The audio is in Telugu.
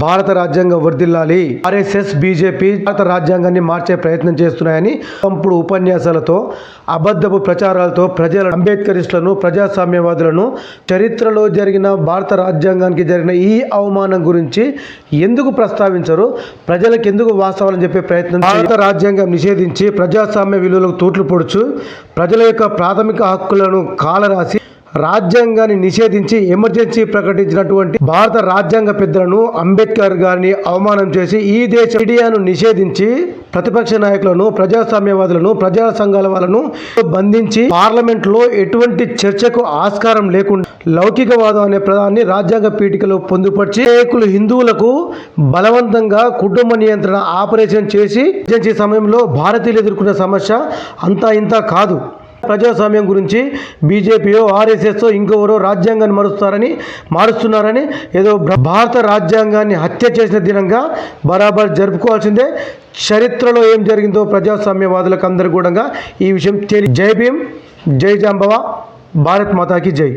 భారత రాజ్యాంగం వర్దిల్లాలి ఆర్ఎస్ఎస్ బీజేపీ భారత రాజ్యాంగాన్ని మార్చే ప్రయత్నం చేస్తున్నాయని తప్పుడు ఉపన్యాసాలతో అబద్ధపు ప్రచారాలతో ప్రజల అంబేద్కరిస్టులను ప్రజాస్వామ్యవాదులను చరిత్రలో జరిగిన భారత రాజ్యాంగానికి జరిగిన ఈ అవమానం గురించి ఎందుకు ప్రస్తావించరు? ప్రజలకు ఎందుకు వాస్తవాలని చెప్పే ప్రయత్నం భారత రాజ్యాంగం నిషేధించి ప్రజాస్వామ్య విలువలకు తూట్లు పొడుచు ప్రజల యొక్క ప్రాథమిక హక్కులను కాలరాసి రాజ్యాంగాన్ని నిషేధించి ఎమర్జెన్సీ ప్రకటించినటువంటి భారత రాజ్యాంగ పెద్దలను అంబేద్కర్ గారిని అవమానం చేసి ఈ దేశ మీడియాను నిషేధించి ప్రతిపక్ష నాయకులను ప్రజాస్వామ్యవాదులను ప్రజా సంఘాల వాళ్ళను బంధించి పార్లమెంట్లో ఎటువంటి చర్చకు ఆస్కారం లేకుండా లౌకికవాదం అనే ప్రధాన్ని రాజ్యాంగ పీఠికలో పొందుపరిచి నాయకులు హిందువులకు బలవంతంగా కుటుంబ నియంత్రణ ఆపరేషన్ చేసి సమయంలో భారతీయులు ఎదుర్కొన్న సమస్య అంతా ఇంత కాదు. ప్రజాస్వామ్యం గురించి బీజేపీయో ఆర్ఎస్ఎస్ ఇంకెవరో రాజ్యాంగాన్ని మారుస్తారని మారుస్తున్నారని ఏదో భారత రాజ్యాంగాన్ని హత్య చేసిన దినంగా బరాబర్ జరుపుకోవాల్సిందే. చరిత్రలో ఏం జరిగిందో ప్రజాస్వామ్యవాదులకు అందరూ కూడా ఈ విషయం తెలియ జై భీం జై జాంబవ భారత్ మాతాకి జై.